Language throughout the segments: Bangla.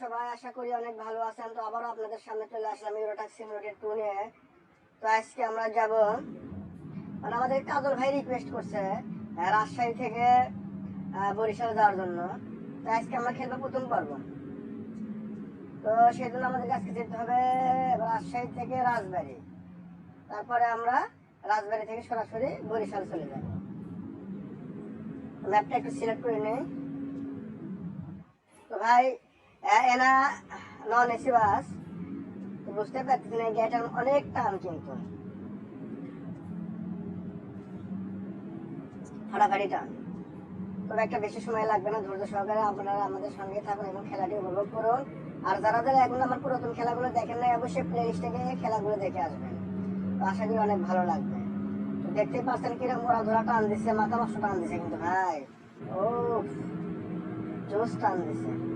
সবাই আশা করি অনেক ভালো আছেন। তো আবারও আপনাদের সামনে চলে আসলাম ইউরোটাক সিমুলেটেড টু নিয়ে। তো আজকে আমরা যাব মানে আমাদের কাজল ভাই রিকোয়েস্ট করছে রাজশাহী থেকে বরিশাল যাওয়ার জন্য। তো আজকে আমরা খেলব প্রথম পর্ব। তো সেই জন্য আমাদের আজকে যেতে হবে রাজশাহী থেকে রাজবাড়ি। তারপরে আমরা রাজবাড়ি থেকে সরাসরি বরিশাল চলে যাব। ম্যাপটা একটু সিলেক্ট করে নিই। তো ভাই এনা নন এসি বাস। বুঝতে পারছি না, এটা অনেক টান কিন্তু। ফাটাফাটি টান। তবে একটা বেশি সময় লাগবে না, ধৈর্য সহকারে আপনারা আমাদের সঙ্গে থাকুন এবং খেলাটি উপভোগ করুন। আর যারা যারা এখন আমার পুরাতন খেলাগুলো দেখেন না অবশ্যই প্লে লিস্টে গিয়ে খেলাগুলো দেখে আসবেন। আশা করি অনেক ভালো লাগবে। তো দেখতেই পাচ্ছেন কীরকম ওরা ধরা টান দিচ্ছে, মাথা নষ্ট টান দিচ্ছে কিন্তু, ভাই। ও জোস টান দিচ্ছে।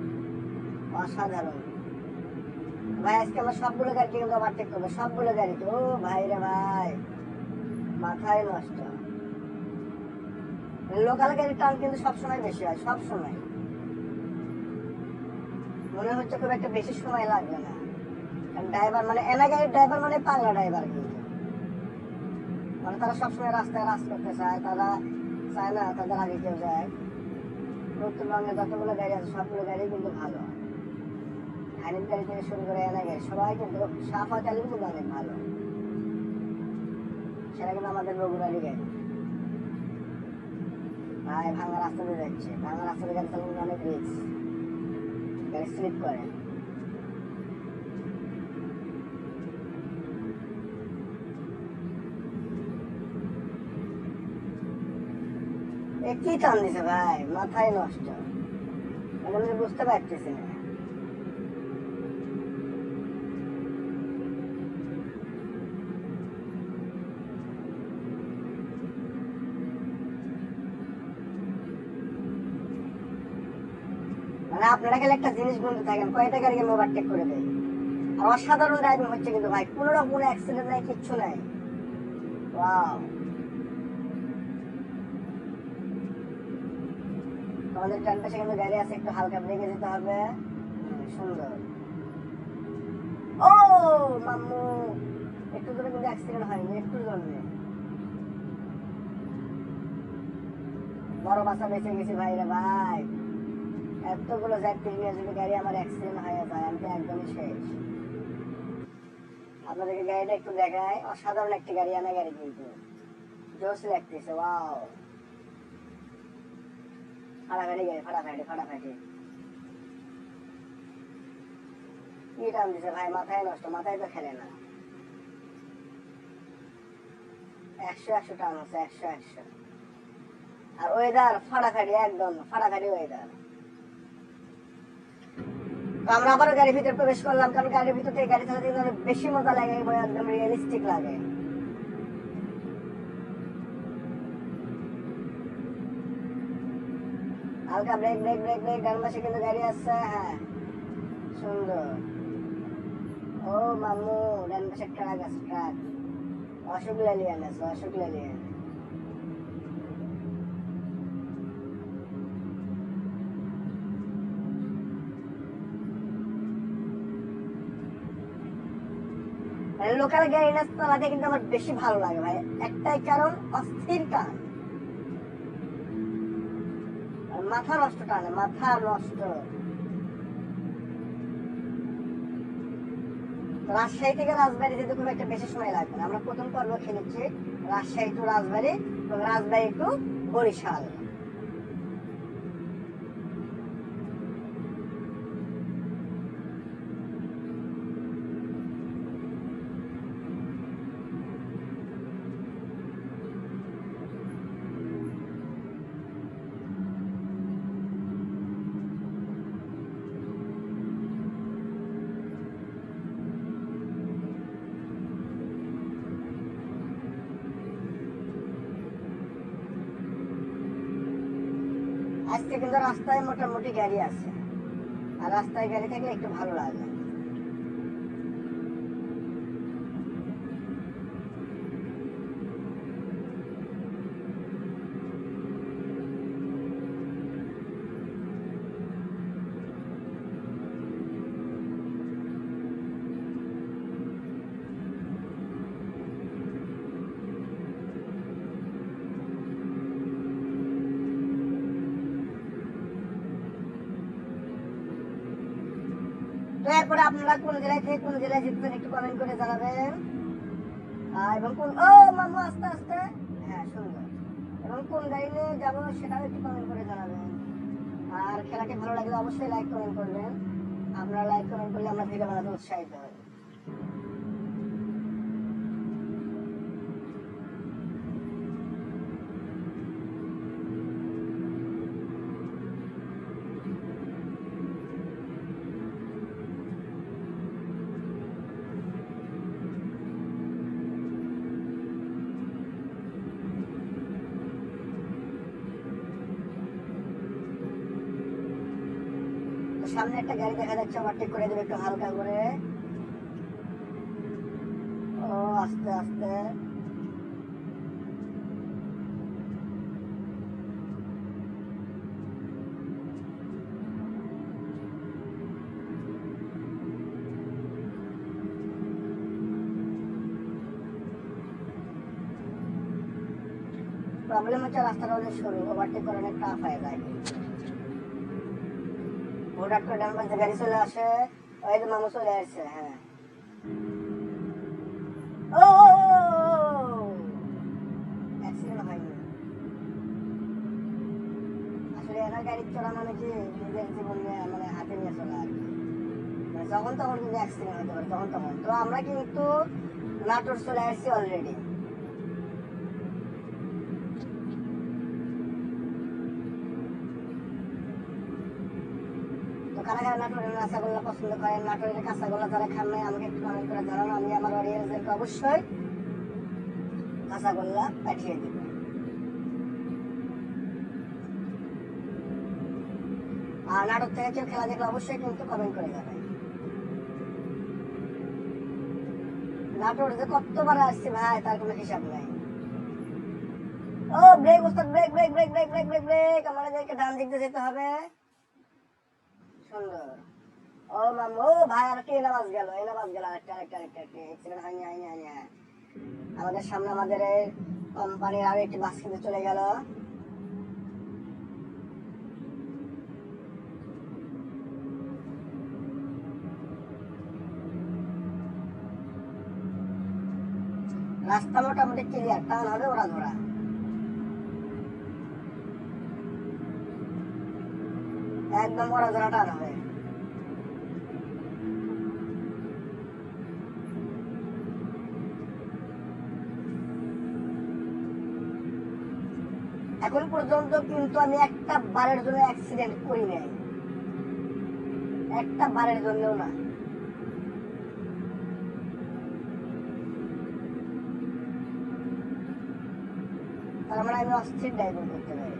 অসাধারণ। ভাই, আজকে আমরা সবগুলো গাড়ি কিন্তু ওভারটেক করব সবগুলো গাড়ি তো। ও ভাই রে ভাই, মাথায় নষ্ট। লোকাল গাড়ির টান কিন্তু সবসময় বেশি হয়, সবসময়। মনে হচ্ছে খুব একটা বেশি সময় লাগবে না। কারণ ড্রাইভার মানে এনা গাড়ির ড্রাইভার মানে পাগলা ড্রাইভার কিন্তু। মানে তারা সবসময় রাস্তায় রাস করতে চায়, তারা চায় না তাদের আগে কেউ যায়। উত্তরবঙ্গে যতগুলো গাড়ি আছে, সবগুলো গাড়ি কিন্তু ভালো। থেকে শুরু করে সবাই কিন্তু সাফা চালিয়ে কিন্তু ভালো সেটা কিন্তু আমাদের বগুড়ারই গাড়ি ভাই ভাঙা রাস্তা দিয়ে যাচ্ছে ভাঙা রাস্তা দিয়ে অনেক রিক্স গাড়ি স্লিপ করে কি টান দিছে ভাই? মাথায় নষ্ট। মানে বুঝতে পারতেছি না মানে আপনারা একটা জিনিস বলতে থাকেন কয়টা গাড়িকে ওভারটেক করে দেয়? আর অসাধারণ ড্রাইভিং হচ্ছে কিন্তু ভাই, কোনো রকম কোনো অ্যাক্সিডেন্ট নাই, কিচ্ছু নাই। আমাদের ডান পাশে কিন্তু গাড়ি আছে, একটু হালকা ব্রেকে যেতে হবে। সুন্দর। ও, মাম্মু, একটু দূরে কিন্তু অ্যাক্সিডেন্ট হয়নি, একটু জন্য বড় বাসা বেঁচে গেছি ভাই রে ভাই। এতগুলো নিয়ে যদি গাড়ি আমার অ্যাক্সিডেন্ট হয়ে যায়, আমি তো একদমই শেষ। আপনাদেরকে গাড়িটা একটু দেখায় অসাধারণ একটি গাড়ি গাড়ি কিন্তু জোস লাগতেছে ওয়াও ফাটাফাটি গাড়ি, ফাটাফাটি ফাটাফাটি। কি টান দিছে ভাই, মাথায় নষ্ট, মাথায় তো খেলে না। একশো একশো টান আছে, একশো একশো। আর ওয়েদার ফাটাফাটি, একদম ফাটাফাটি ওয়েদার তো আমরা আবারও গাড়ির ভিতরে প্রবেশ করলাম, কারণ গাড়ির ভিতর গাড়ি চালাতে বেশি মজা লাগে একদম রিয়েলিস্টিক লাগে। হালকা ব্রেক ব্রেক ব্রেক ব্রেক ডান পাশে কিন্তু গাড়ি আসছে হ্যাঁ। সুন্দর। ও মামু, ডান পাশে ট্রাক আছে, ট্রাক। অশোক লালিয়ান আছে, অশোক লেলিয়ান। লোকাল গাড়ি না চালাতে কিন্তু আমার বেশি ভালো লাগে ভাই। একটাই কারণ অস্থির আর মাথা নষ্ট টানে, মাথা নষ্ট। রাজশাহী থেকে রাজবাড়ি যেতে খুব একটা বেশি সময় লাগবে না। আমরা প্রথম পর্ব খেলেছি রাজশাহী টু রাজবাড়ি রাজবাড়ি টু বরিশাল। আজকে কিন্তু রাস্তায় মোটামুটি গাড়ি আছে। আর রাস্তায় গাড়ি থাকলে একটু ভালো লাগে। আপনারা কোন জেলায় থেকে কোন জেলায় জিতবেন একটু কমেন্ট করে জানাবেন। এবং কোন ও, মামু, আস্তে আস্তে। হ্যাঁ সুন্দর এবং কোন গাড়ি নিয়ে যাব সেটাও একটু কমেন্ট করে জানাবেন। আর খেলাটি ভালো লাগলে অবশ্যই লাইক কমেন্ট করবেন। আপনারা লাইক কমেন্ট করলে আমরা ভিডিও বানাতে উৎসাহিত হই তো সামনে একটা গাড়ি দেখা যাচ্ছে ওভারটেক করে দেবে একটু হালকা করে। ও, আস্তে আস্তে। প্রবলেম হচ্ছে রাস্তাটা অনেক সরু ওভারটেক করে অনেক টাফ হয়ে যায়। হঠাৎ করে গাড়ি চলে আসে, ওই চলে আসছে হ্যাঁ। ও অ্যাক্সিডেন্ট হয়নি। আসলে গাড়ি মানে নিজের জীবন নিয়ে মানে হাতে নিয়ে মানে যখন তখন কিন্তু অ্যাক্সিডেন্ট হতে পারে, তখন তখন। তো আমরা কিন্তু নাটোর চলে আসছি অলরেডি তো কারা নাটোরের কাঁচাগোল্লা পছন্দ করেন, নাটোরের কাঁচাগোল্লা যারা খান নাই, আমাকে একটু কমেন্ট করে জানান, আমি আমার অডিয়েন্সদেরকে অবশ্যই কাঁচাগোল্লা পাঠিয়ে দিব। আর নাটক থেকে কেউ খেলা দেখলে অবশ্যই কিন্তু কমেন্ট করে যাবেন নাটোর যে কতবার আসছি ভাই, তার কোনো হিসাব নাই। ও ব্রেক ওস্তাদ brake brake brake brake brake brake brake আমাদেরকে যেতে হবে। সুন্দর ও ও ভাই, আর নামাজ গেল? এই নামাজ গেল এক্সিডেন্ট হয়নি হয়নি হয়নি হ্যাঁ। আমাদের সামনে আমাদের কোম্পানির আরও একটি বাস কিন্তু চলে গেল। রাস্তা মোটামুটি ক্লিয়ার টান হবে ওরা ধরা একদম টান হবে এখন পর্যন্ত কিন্তু আমি একটা বারের জন্য অ্যাক্সিডেন্ট করি নাই। একটা বারের জন্যও না। তার মানে আমি অস্থির ড্রাইভিং করতে পারি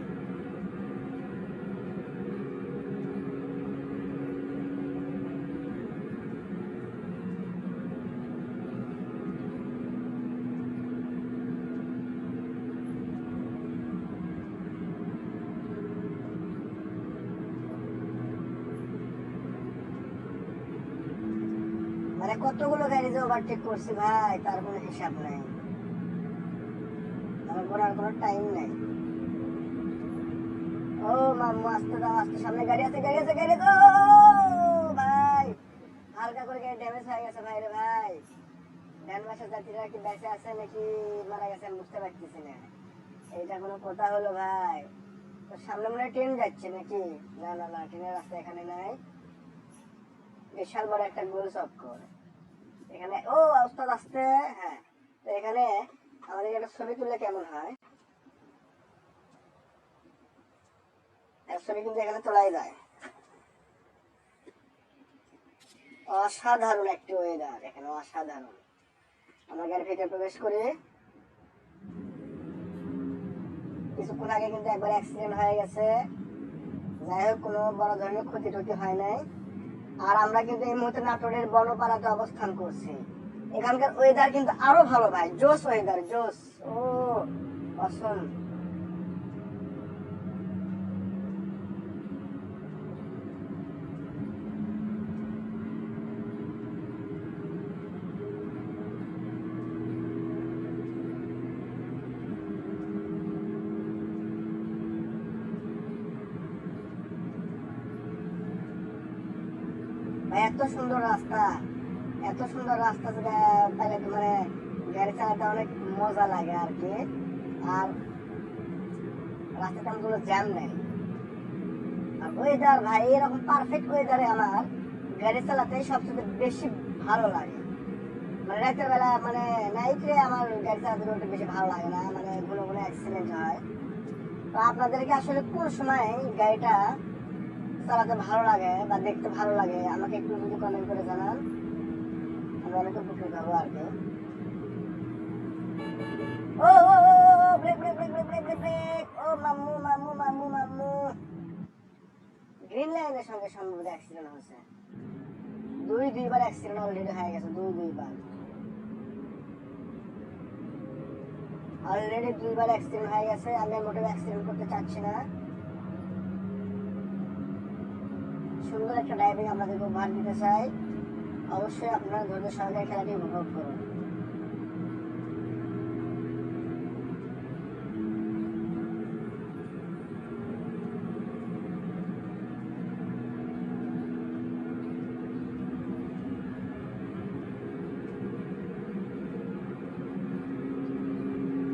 মানে কতগুলো গাড়ি যে ওভারটেক করছি ভাই তার কোনো হিসাব নাই। আমার করার কোনো টাইম নাই। ও মাম্মু, আস্তে দাও, আস্তে, সামনে গাড়ি আছে গাড়ি আছে, গাড়ি ও, ভাই, হালকা করে গাড়ি ড্যামেজ হয়ে গেছে ভাই রে ভাই। ডান যাত্রীরা কি বেঁচে আছে নাকি মারা গেছে বুঝতে পারতেছি না। এইটা কোনো কথা হলো ভাই। তো সামনে মনে ট্রেন যাচ্ছে নাকি? না না না ট্রেনের রাস্তা এখানে নাই। বিশাল বড় একটা গোল চক্কর এখানে, ও ওস্তাদ আসতে হ্যাঁ। তো এখানে আমাদের একটা ছবি তুললে কেমন হয়? ছবি কিন্তু এখানে তোলাই যায়। অসাধারণ একটি ওয়েদার এখানে, অসাধারণ। আমরা গাড়ির ভিতরে প্রবেশ করি। কিছুক্ষণ আগে কিন্তু একবার অ্যাক্সিডেন্ট হয়ে গেছে। যাই হোক, কোনো বড় ধরনের ক্ষতি টতি হয় নাই। আর আমরা কিন্তু এই মুহূর্তে নাটোরের বনপাড়াতে অবস্থান করছি। এখানকার ওয়েদার কিন্তু আরও ভালো ভাই জোস ওয়েদার জোস ও, অসম। রাস্তা যেটা পাইলে মানে গাড়ি চালাতে অনেক মজা লাগে আর কি। আর রাস্তাতে কোনো জ্যাম নেই। আর ওয়েদার ভাই, এরকম পারফেক্ট ওয়েদারে আমার গাড়ি চালাতে সবচেয়ে বেশি ভালো লাগে। মানে রাতের বেলা মানে নাইটে আমার গাড়ি চালাতে বেশি ভালো লাগে না মানে কোনো কোনো অ্যাক্সিডেন্ট হয়। তো আপনাদেরকে আসলে কোন সময় গাড়িটা চালাতে ভালো লাগে বা দেখতে ভালো লাগে, আমাকে একটু যদি কমেন্ট করে জানান। গ্রিন লাইনের দুই, দুইবার অ্যাক্সিডেন্ট অলরেডি হয়ে গেছে, দুই, দুইবার। অলরেডি দুইবার অ্যাক্সিডেন্ট হয়ে গেছে আমি মোটেও অ্যাক্সিডেন্ট করতে চাচ্ছি না। সুন্দর একটা ড্রাইভিং আপনাদেরকে উপহার দিতে চাই অবশ্যই আপনারা ধৈর্য সহকারে খেলাটি উপভোগ করুন।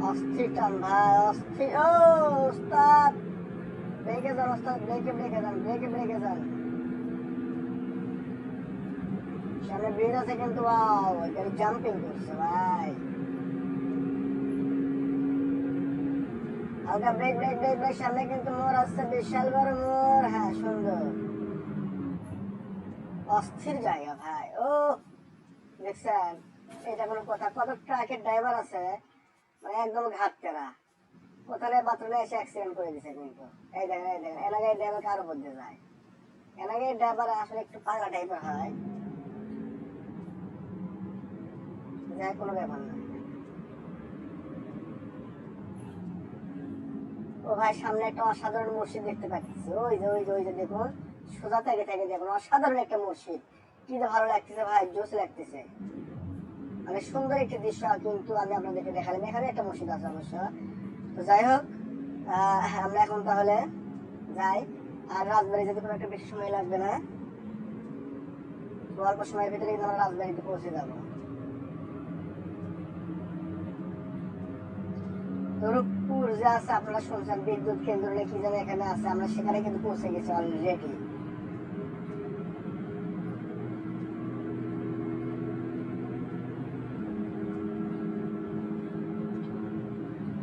অস্থির টান, ভাই, অস্থির। ও উস্তাদ ব্রেকে যান, ওস্তাদ, ব্রেকে ব্রেকে যান, ব্রেকে ব্রেকে যান। সামনে ব্রিজ আছে কিন্তু জাম্পিং করছে, ভাই। হালকা ব্রেক ব্রেক ব্রেক ব্রেক সামনে কিন্তু মোড় আসছে, বিশাল বড় মোড়। হ্যাঁ সুন্দর। অস্থির জায়গা, ভাই। ও, দেখছেন, এটা কোনো কথা। কত ট্রাকের ড্রাইভার আছে মানে একদম ঘাট তেরা কোথায় বাথরুমে এসে অ্যাক্সিডেন্ট করে দিছে কিন্তু। এই দেখেন এই দেখেন, এলাকায় ড্রাইভার কারও মধ্যে যায়? এলাকায় ড্রাইভার আসলে একটু পাগলা টাইপের হয়। কোনো ব্যাপার না। ও ভাই, সামনে একটা অসাধারণ মসজিদ দেখতে পাচ্ছি। ওই যে ওই যে ওই যে, দেখুন, সোজা থেকে থেকে দেখুন, অসাধারণ একটা মসজিদ। কি ভালো লাগতেছে ভাই জোস লাগতেছে। মানে সুন্দর একটি দৃশ্য কিন্তু আমি আপনাদেরকে দেখালাম। এখানে একটা মসজিদ আছে অবশ্য। তো যাই হোক আমরা এখন তাহলে যাই। আর রাজবাড়ি যেতে কোনো একটা বেশি সময় লাগবে না। অল্প সময়ের ভিতরে আমরা রাজবাড়িতে পৌঁছে যাব। রূপপুর যে আছে আপনারা শুনছেন, বিদ্যুৎ কেন্দ্র নাকি যেন এখানে আছে, আমরা সেখানে কিন্তু পৌঁছে গেছি অলরেডি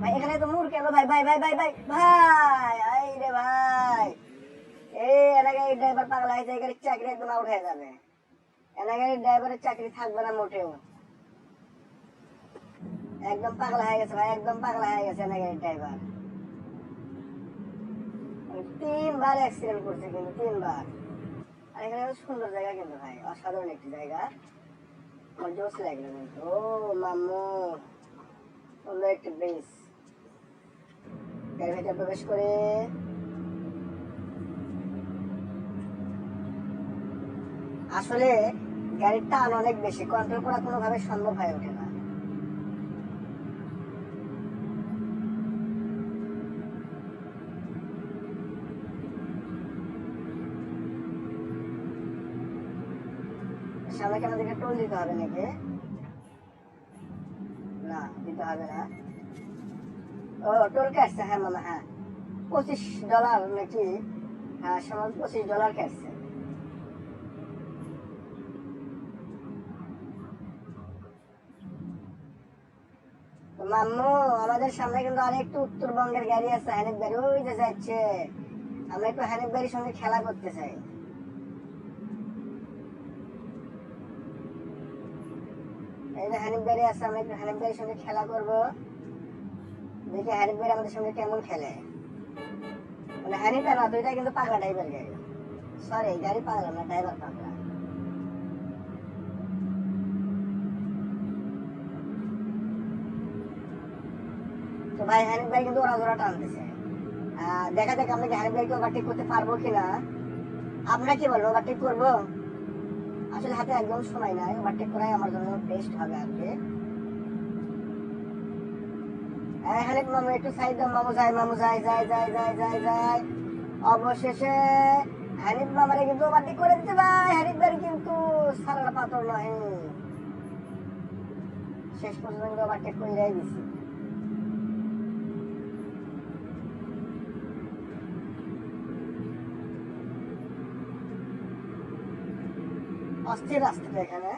ভাই, এখানে তো মুর কেন ভাই ভাই ভাই ভাই ভাই ভাই, আই রে ভাই। এই, এলাকায় ড্রাইভার পাগলা হয়েছে, এখানে চাকরি একদম আউট হয়ে যাবে। এলাকায় ড্রাইভারের চাকরি থাকবে না মোটেও। একদম পাগলা হয়ে গেছে ভাই, একদম পাগলা হয়ে গেছে এলাকায় ড্রাইভার তিনবার অ্যাক্সিডেন্ট করছে কিন্তু, তিনবার। আর এখানে সুন্দর জায়গা কিন্তু ভাই, অসাধারণ একটি জায়গা। আমার জোস লাগল কিন্তু। ও মাম্মু সুন্দর একটি ব্রিজ গাড়ি ভেতরে প্রবেশ করে। আসলে গাড়ির টান অনেক বেশি কন্ট্রোল করা কোনোভাবে সম্ভব হয়ে ওঠে না। দিকে টোল দিতে হবে নাকি? না, দিতে হবে না। ও, টোল হ্যাঁ মামা হ্যাঁ। পঁচিশ ডলার নাকি? হ্যাঁ পঁচিশ ডলার মাম্মু, আমাদের সামনে কিন্তু আরেকটু উত্তরবঙ্গের গাড়ি আছে, হানিফ গাড়ি ওই যে যাচ্ছে। আমরা একটু হানিফ গাড়ির সঙ্গে খেলা করতে চাই। আছে আমরা একটু সঙ্গে খেলা করব। দেখি আমাদের সঙ্গে কেমন খেলে। মানে না কিন্তু টাইপের গাড়ি। সরি গাড়ি না ড্রাইভার তো ভাই, হানিফ ভাই কিন্তু ওরা ওরা টানতেছে। দেখা যাক আমরা কি হানিফ ভাইকে ওভারটেক করতে পারব কিনা। আমরা কি বলব ওভারটেক করব? আসলে হাতে একদম সময় নাই ওভারটেক করাই আমার জন্য বেস্ট হবে আর কি। এই মামু, একটু সাইড দাও, মামু যায় মামু যায় যায় যায় যায় অবশেষে হানিফ মামারে কিন্তু ওভারটেক করে দিতে ভাই হানিফ কিন্তু সারা পাথর নয় শেষ পর্যন্ত ওভারটেক করে দিছি। অস্থির রাস্তাটা এখানে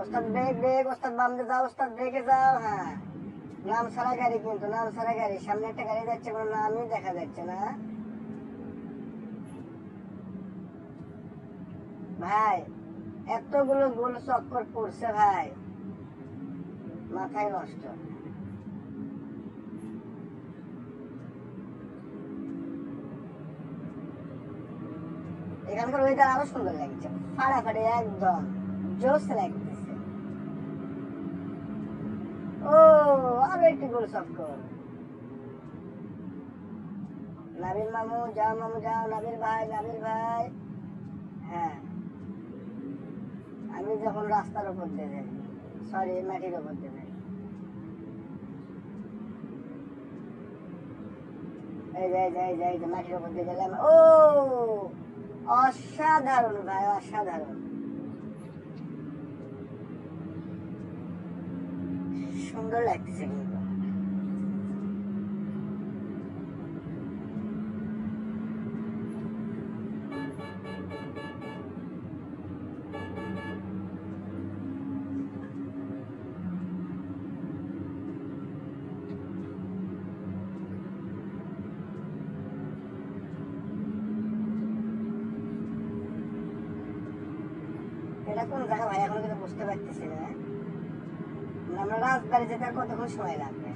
ওস্তাদ ব্রেক ওস্তাদ বাম যাও, ওস্তাদ যাও হ্যাঁ। নাম সারা গাড়ি কিন্তু, নাম সারা গাড়ি। সামনে একটা গাড়ি যাচ্ছে কোনো নামই দেখা যাচ্ছে না। ভাই, এতগুলো গোল চক্কর পড়ছে ভাই। মাথায় নষ্ট। এখানকার ওয়েদার আরও সুন্দর লাগছে। ফাড়াফাড়ি একদম জোস লাগতেছে। ও, আরও একটি গোল চক্কর। নাবিল মামু, যাও মামু, যাও, নাবিল ভাই নাবিল ভাই। হ্যাঁ। আমি যখন রাস্তার উপর দেবেন সরি মাটির উপর যাই। এই মাটির দিয়ে অসাধারণ ভাই, অসাধারণ। সুন্দর লাগছে কিন্তু এটা কোন জায়গা ভাই এখন কিন্তু বুঝতে পারতেছি না মানে আমরা রাজবাড়ি যেতে আর কতক্ষণ সময় লাগবে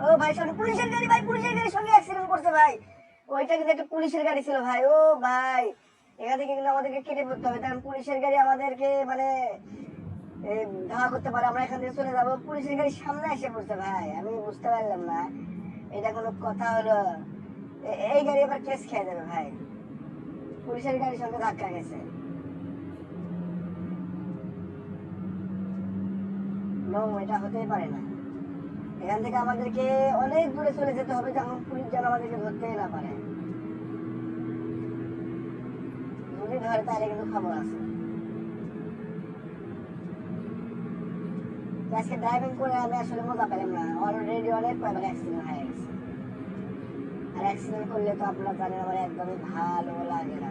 ও ভাই সামনে পুলিশের গাড়ি ভাই পুলিশের গাড়ির সঙ্গে অ্যাক্সিডেন্ট করছে ভাই ওইটা কিন্তু একটা পুলিশের গাড়ি ছিল ভাই। ও ভাই, এখান থেকে কিন্তু আমাদেরকে কেটে পড়তে হবে। কারণ পুলিশের গাড়ি আমাদেরকে মানে ধাওয়া করতে পারে। আমরা এখান থেকে চলে যাব। পুলিশের গাড়ি সামনে এসে পড়ছে ভাই। আমি বুঝতে পারলাম না। এটা কোনো কথা হলো? এই গাড়ি আবার কেস খেয়ে দেবে ভাই। পুলিশের গাড়ির সঙ্গে ধাক্কা গেছে এটা হতেই পারে না। এখান থেকে আমাদেরকে অনেক দূরে চলে যেতে হবে যেমন পুলিশ যেন আমাদেরকে ধরতেই না পারে। যদি ধরে তাহলে কিন্তু খবর আছে আজকে ড্রাইভিং করে আমি আসলে মজা পেলাম না। অলরেডি অনেক কয়েকবার অ্যাক্সিডেন্ট হয়ে গেছে। আর অ্যাক্সিডেন্ট করলে তো আপনারা জানেন আমার একদমই ভালো লাগে না।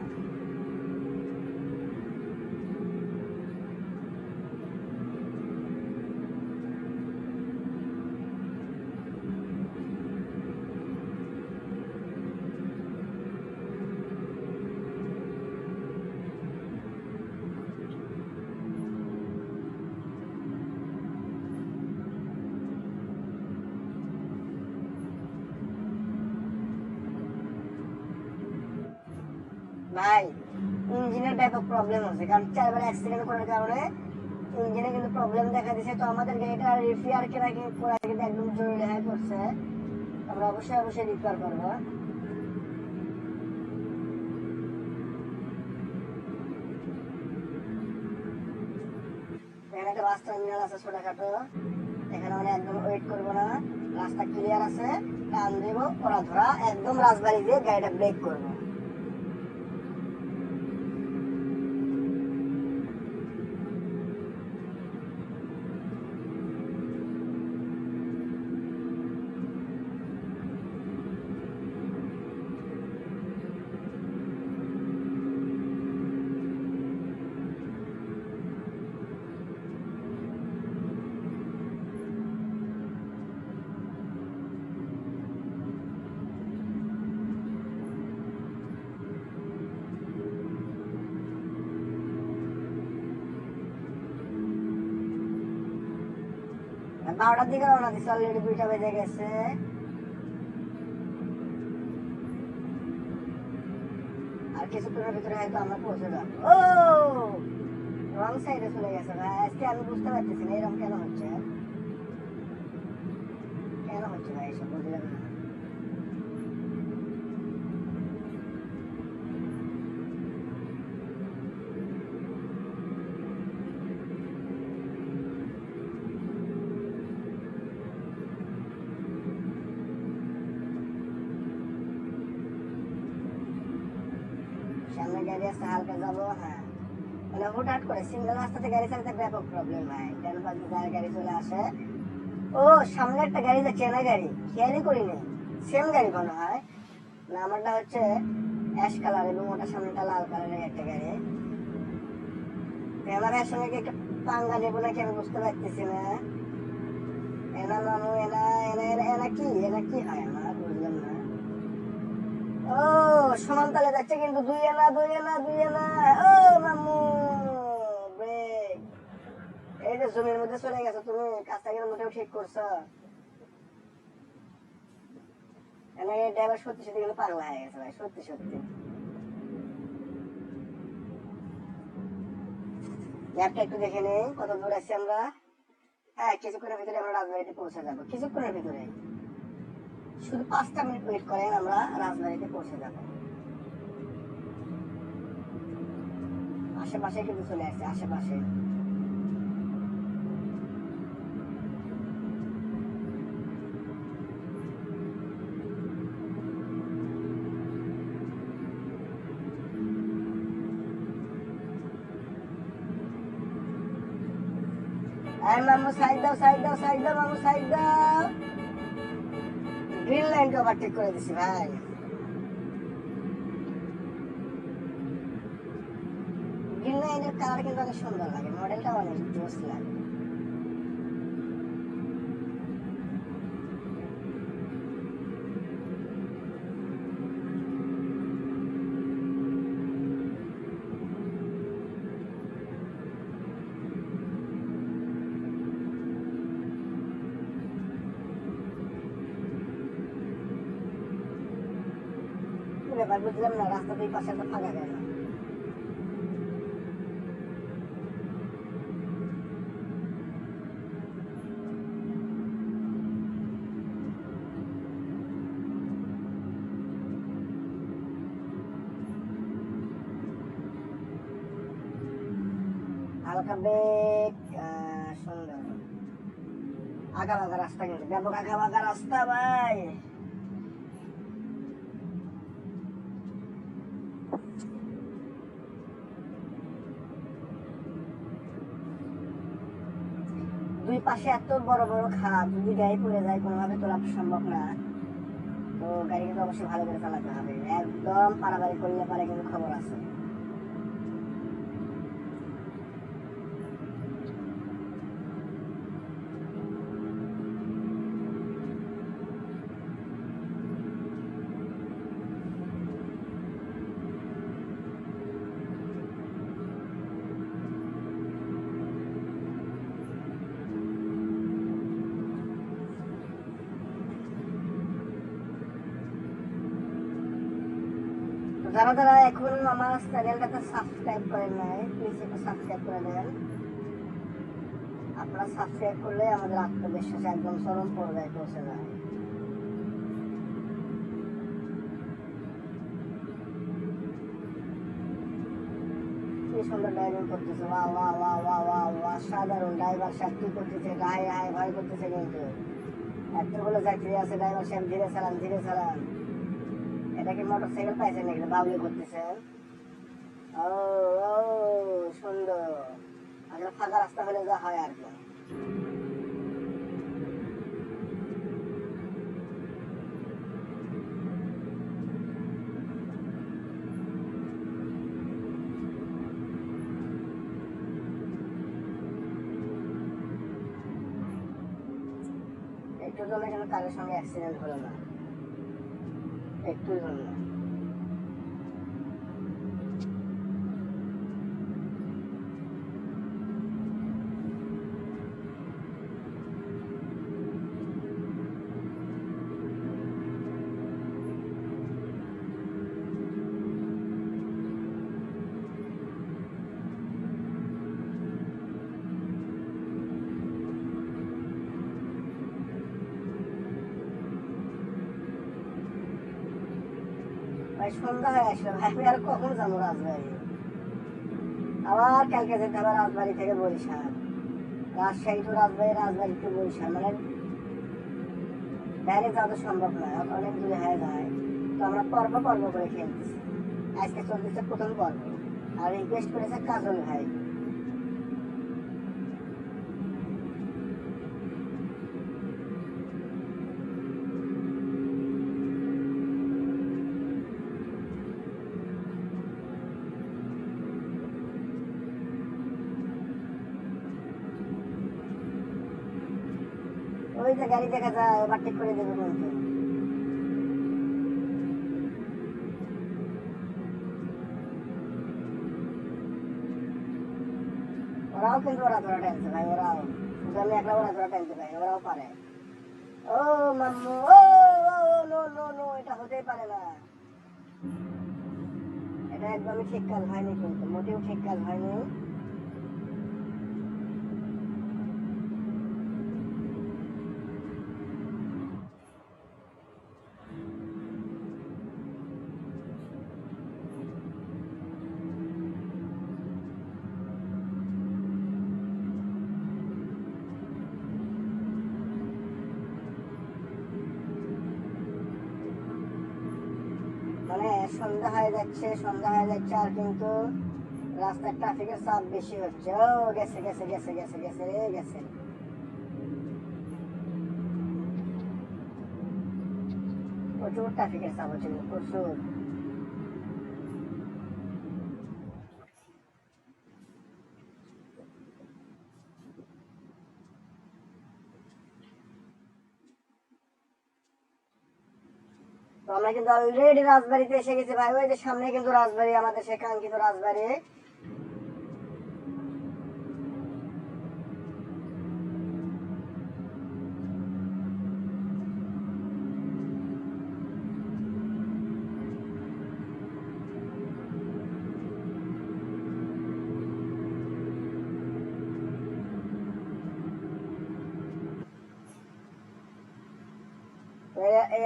ভাই, ইঞ্জিনের ব্যাপক প্রবলেম হচ্ছে কারণ চারবার অ্যাক্সিডেন্ট করার কারণে ইঞ্জিনে কিন্তু প্রবলেম দেখা দিছে। তো আমাদের গাড়িটা রিপেয়ার কেনা করা কিন্তু একদম জরুরি হয়ে পড়ছে। আমরা অবশ্যই অবশ্যই রিপেয়ার করব। এখানে একটা বাস টার্মিনাল আছে ছোটখাটো। এখানে মানে একদম ওয়েট করব না। রাস্তা ক্লিয়ার আছে। টান দেবো ওরা ধরা একদম রাজবাড়ি দিয়ে গাড়িটা ব্রেক করব। বারোটার দিকে রওনা দিচ্ছে অলরেডি দুইটা বেজে গেছে আর কিছুক্ষণের ভিতরে হয়তো আমরা পৌঁছে যাব ও রং সাইডে চলে গেছে ভাই আজকে আমি বুঝতে পারতেছি না এরকম কেন হচ্ছে কেন কেন হচ্ছে ভাই এসব বুঝলাম না সামনে গাড়ি আসতে হালকা যাব হ্যাঁ। মানে হুটহাট করে সিঙ্গেল রাস্তাতে গাড়ি চালাতে ব্যাপক প্রবলেম হয়। পাশে যার গাড়ি চলে আসে? ও, সামনে একটা গাড়ি যাচ্ছে চেনা গাড়ি। খেয়ালই করিনি সেম গাড়ি মনে হয়। না আমারটা হচ্ছে অ্যাশ কালার এবং ওটার সামনেটা লাল কালারের একটা গাড়ি। তো সঙ্গে একটা পাঙ্গা নেব নাকি আমি বুঝতে পারতেছি না। এনা মামু এনা এনা এনা কি? এনা কি হয় আমার? বুঝলাম না। ও সমান তালে যাচ্ছে কিন্তু দুই আনা দুই আনা দুই আনা। ও, মামু ব্রেক এই যে জমির মধ্যে চলে গেছো তুমি, কাজটা কিন্তু মোটেও ঠিক করছ। ভাই, সত্যি একটু দেখে কত আমরা? হ্যাঁ কিছুক্ষণের ভিতরে আমরা রাজবাড়িতে পৌঁছে যাব, কিছুক্ষণের ভিতরে। শুধু পাঁচটা মিনিট ওয়েট করেন, আমরা রাজবাড়িতে পৌঁছে যাব। আশেপাশে কিন্তু চলে আসছে আশেপাশে। এই মামু সাইড দাও সাইড দাও সাইড দাও, মামু সাইড দাও। গ্রিন লাইনকে ওভারটেক করে দিছি, ভাই। লাইনের কালার কিন্তু অনেক সুন্দর লাগে, মডেলটা অনেক জোস লাগে। ব্যাপার, বুঝলাম না রাস্তা দুই পাশে ফাঁকা গেল হালকা বেগ আহ, সুন্দর আগা রাস্তা কিন্তু ব্যাপক রাস্তা ভাই দুই পাশে এত বড় বড় খাদ যদি গাড়ি পড়ে যায়, কোনোভাবে তোলা সম্ভব না। তো গাড়ি কিন্তু অবশ্যই ভালো করে চালাতে হবে। একদম পারাবাড়ি করলে পারে কিন্তু খবর আছে। আমার চ্যানেলটাতে সাবস্ক্রাইব করেন নাই প্লিজ একটু সাবস্ক্রাইব করে দেন। আপনারা সাবস্ক্রাইব করলে আমাদের আত্মবিশ্বাস একদম চরম পর্যায়ে পৌঁছে যায়। কি সুন্দর ড্রাইভিং করতেছে, ওয়া ওয়া ওয়া ওয়া ওয়া ওয়া, সাধারণ ড্রাইভার সাহেব কি করতেছে? হাই হাই ভয় করতেছে কিন্তু। এতগুলো যাত্রী আছে ড্রাইভার সাহেব ধীরে চালান ধীরে চালান। এটা কি মোটর সাইকেল পাইছেন নাকি? বাউলি করতেছেন। ও সুন্দর ফাঁকা রাস্তা হলে হয় আর কি একটু জন্য যেন কারোর সঙ্গে অ্যাক্সিডেন্ট হলো না। একটু জন্য সন্ধ্যা হয়ে ভাই আমি আর কখন যাব আবার কালকে যেতে হবে রাজবাড়ি থেকে রাজশাহী রাজবাড়ি মানে যাওয়া তো সম্ভব নয় অনেক দূরে হয়ে যায়। তো আমরা পর্ব পর্ব করে খেলতেছি। আজকে চলতেছে প্রথম পর্ব। আর রিকোয়েস্ট করেছে কাজল ভাই। ওই যে গাড়ি দেখা যায় ওভারটেক করে দেবে কিন্তু ওরাও কিন্তু ওরা ধরা টানছে ভাই ওরাও। আমি একলা ওরা ধরা টানতে পারি ওরাও পারে। ও মাম্মু ও, নো নো নো, এটা হতেই পারে না। এটা একদমই ঠিক কাজ হয়নি কিন্তু, মোটেও ঠিক কাজ হয়নি। মানে সন্ধ্যা হয়ে যাচ্ছে, সন্ধ্যা হয়ে যাচ্ছে আর কিন্তু রাস্তার ট্রাফিকের চাপ বেশি হচ্ছে। ও, গেছে গেছে গেছে গেছে গেছে গেছে। প্রচুর ট্রাফিকের চাপ হচ্ছে, প্রচুর তো আমরা কিন্তু অলরেডি রাজবাড়িতে এসে গেছি ভাই। ওই যে সামনে কিন্তু রাজবাড়ি, আমাদের সে কাঙ্ক্ষিত রাজবাড়ি।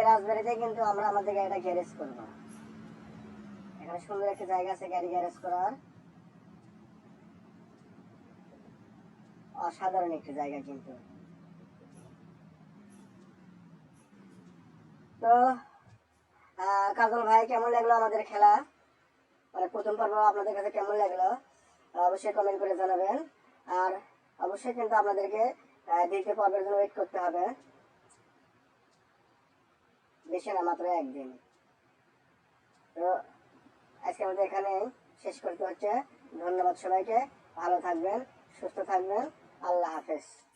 রাজবাড়িতে কিন্তু আমরা আমাদের গাড়িটা গ্যারেজ করব। এখানে সুন্দর একটা জায়গা আছে গাড়ি গ্যারেজ করার। অসাধারণ একটি জায়গা কিন্তু। তো কাজল ভাই, কেমন লাগল আমাদের খেলা? মানে প্রথম পর্ব আপনাদের কাছে কেমন লাগল? অবশ্যই কমেন্ট করে জানাবেন। আর অবশ্যই কিন্তু আপনাদেরকে দ্বিতীয় পর্বের জন্য ওয়েট করতে হবে। বেশি না, মাত্র একদিন। তো আজকে আমাদের এখানে শেষ করতে হচ্ছে। ধন্যবাদ সবাইকে। ভালো থাকবেন, সুস্থ থাকবেন। আল্লাহ হাফেজ।